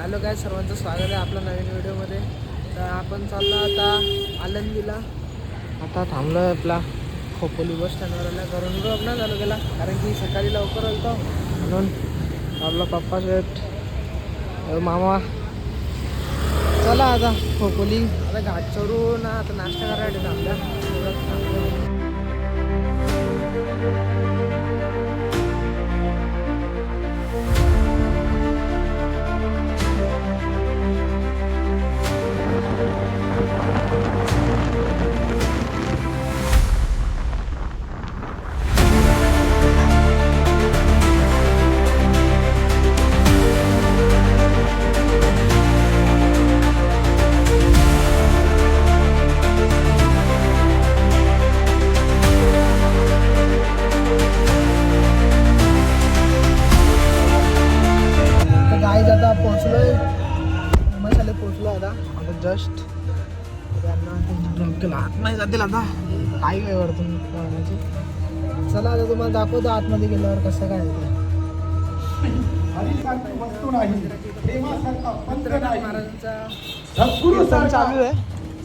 Hello काय सर्वांचं स्वागत आहे आपल्या नवीन व्हिडिओमध्ये. तर आपण चाललो आता आनंदीला आता थांबलो आहे आपला खोपोली बस स्टँडवर आला. करून रोग नाही झालो गेला कारण की सकाळी लवकर आलतो. म्हणून आपला पप्पा शेट मामा. चला आता खोपोली. आता घाट ना आता नाश्ता करायला थांबल्या जस्ट. त्यांना ड्रॉप केला. आतमध्ये जातील आता. काही वेळ वरतून पाहण्याची चला आता तुम्हाला दाखवतो आतमध्ये गेल्यावर कसं काय ते. नाही नाही. महाराजांचा चालू आहे.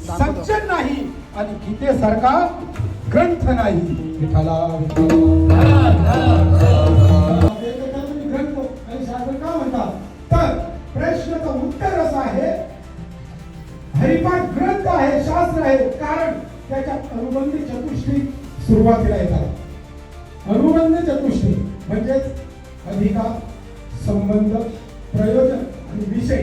सज्जन नाही आणि गीतेसारखा ग्रंथ नाही. विठाला त्याच्या त्याच्यात अनुबंध चतुष्टी सुरुवातीला येतात. अनुबंध चतुष्टी म्हणजेच अधिकार संबंध प्रयोजन आणि विषय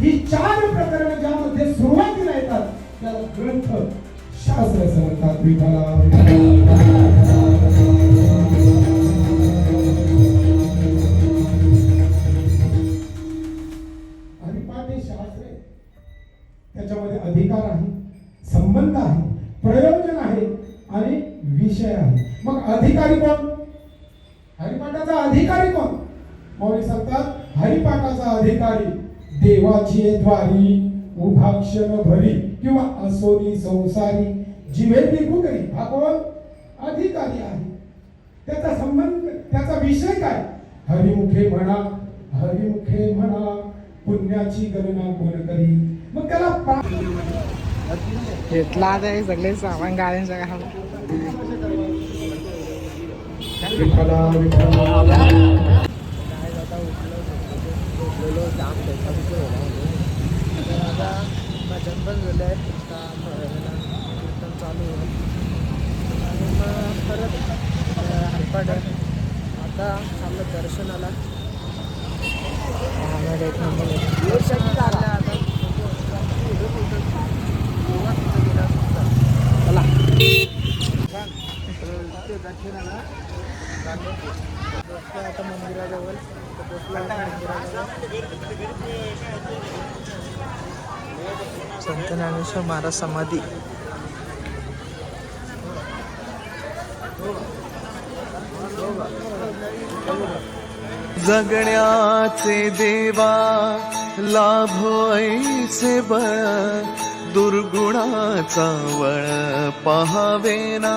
ही चार प्रकरण ज्यामध्ये सुरुवातीला येतात त्याला ग्रंथ शास्त्र असं म्हणतात. प्रयोजन आहे आणि विषय आहे. मग अधिकारी कोण? हरिपाठाचा अधिकारी कोण? मौली सांगतात हरिपाठाचा अधिकारी देवाची द्वारी उभा क्षण भरी किंवा असोनी संसारी जिवेद निघू करी हा कोण? अधिकारी आहे. त्याचा संबंध त्याचा विषय काय? हरिमुखे म्हणा हरिमुखे म्हणा पुण्याची गणना कोण करी? मग त्याला पा- घेतला आता हे सगळे सामान गाड्यांचं काम विठ्ठला, विठ्ठला. काय आता जाम होता भजन पण झालं आहे आता कीर्तन चालू होईल आणि मग परत अं, हरिपाठ आहे आता चाललं दर्शनाला. दर्शन झालं आता चला पोचलो आता मंदिराजवळ पोचलो मंदिराजवळ संत ज्ञानेश्वर महाराज समाधी. जगण्याचे देवा लाभोईचे बळ दुर्गुणाचा वळ पहावेना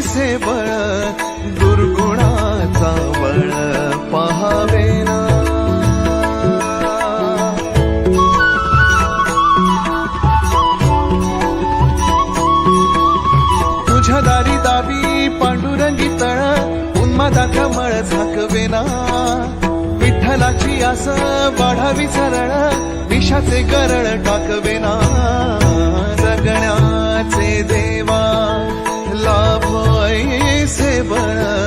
बळ दुर्गुणाचा बळ पहावेना तुझ्या दारी दावी पांडुरंगी तळ उन्मादाचा मळ झाकवेना विठ्ठलाची आस वाढावी सरळ विषाचे गरळ टाकवेना जगण्याचे देवा. ऐसे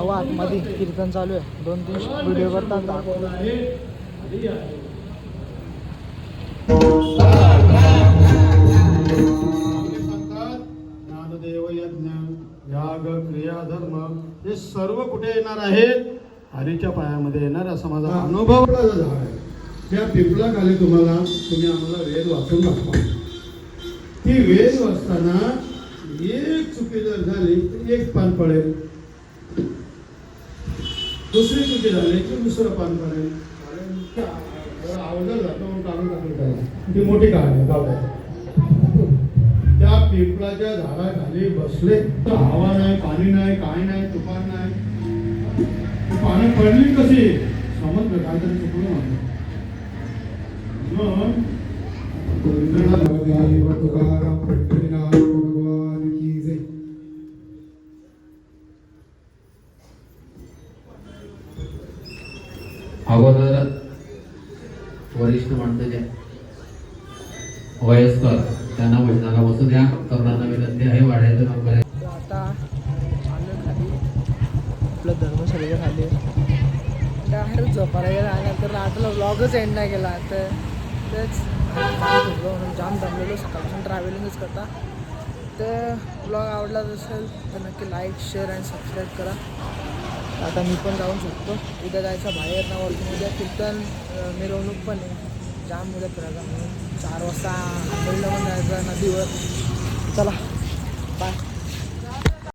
कीर्तन चालू आहे. दोन तीन व्हिडिओ करतात. सांगतात ज्ञानदेव यज्ञ याग क्रिया धर्म हे सर्व कुठे येणार आहेत हरीच्या पायामध्ये येणार असा माझा अनुभव. झाड आहे त्या पिपळाखाली तुम्हाला तुम्ही आम्हाला वेद वाचून दाखवा. ती वेद वाचताना एक चुकी जर झाली तर एक पान पडेल. दुसरी चुकी झाली. की दुसरं पान पडेल अवघड जातो काढून टाकलं त्याला ती मोठी काढली आहे, त्या पिंपळाच्या झाडाखाली बसले. तर हवा नाही पाणी नाही काय नाही तुफान नाही. पाने पडली कशी? समजलं काहीतरी चुकलं मग देव तुकाराम अगोदर वरिष्ठ माणसं जे वयस्कर त्यांना भजनाला बसू द्या. तरुणांना विनंती आहे वाढायचं काम करायचं. तर आता आलं खाली. आपलं धर्मशाळेच्या खाली बाहेर झोपायला जाणार तर आताला व्लॉगच एंड नाही केला. तर तेच झोपलो म्हणून जाम जमलेलो सकाळपासून ट्रॅव्हलिंगच करता. तर ब्लॉग आवडला असेल तर नक्की लाईक शेअर आणि सबस्क्राईब करा. आता मी पण जाऊन शकतो उद्या जायचं बाहेर ना वरती. उद्या कीर्तन मिरवणूक पण आहे. जाम उद्या करायचा म्हणून चार वाजता आंबोलीला पण जायचं नदीवर चला बाय